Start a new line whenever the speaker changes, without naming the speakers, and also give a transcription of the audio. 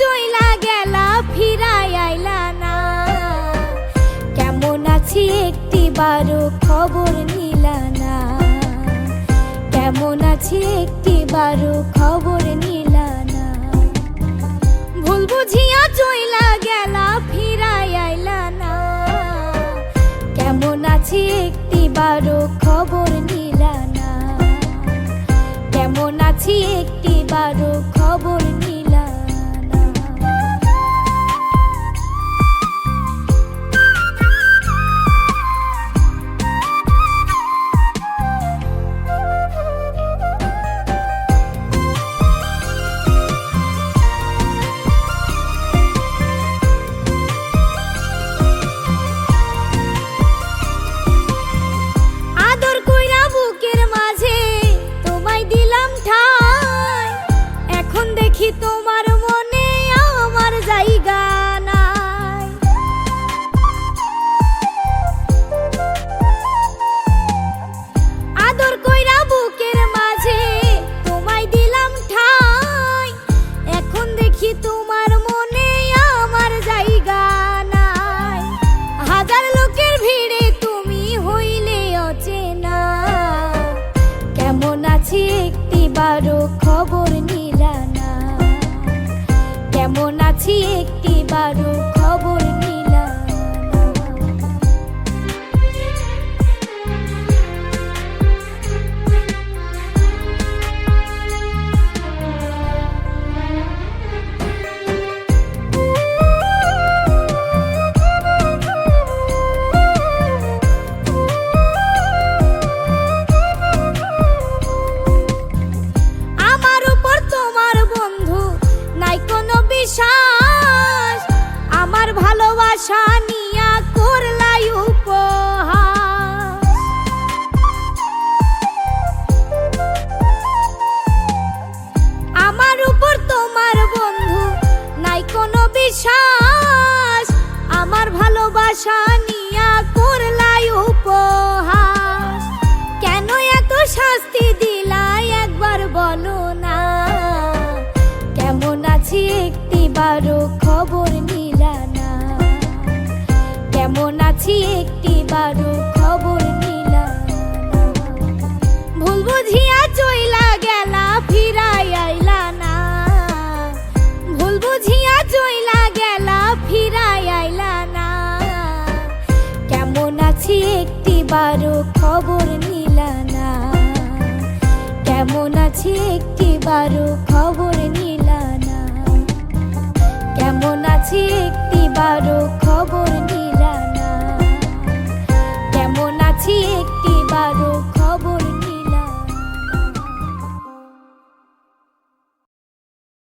চইলা গেলা, ফিরাই আইলা না। কেমন আছি একটি বারো খবর নিলা না। কেমন আছি একটি বারো খবর নিলা না। ভুল বুঝিয়া চইলা গেলা, ফিরাই আইলা না। কেমন আছি একটি বারো খবর নিলা না। কেমন আছি একটি বারো খবর নিলা আছি একটি বারো খবর আমার উপর তোমার বন্ধু নাই কোনো বিশ্বাস। আমার ভালোবাসা নিয়া করলাই উপহাস কেমন একটি বারো খবর নিলা ভুল বুঝিয়া চইলা গেলা, ফিরাই আইলা না। ভুল বুঝিয়া চইলা গেলা, ফিরাই আইলা না। কেমন আছি একটি বারো খবর নিলা না। কেমন আছি একটি বারো খবর নিলা না। কেমন আছি একটি বারো parou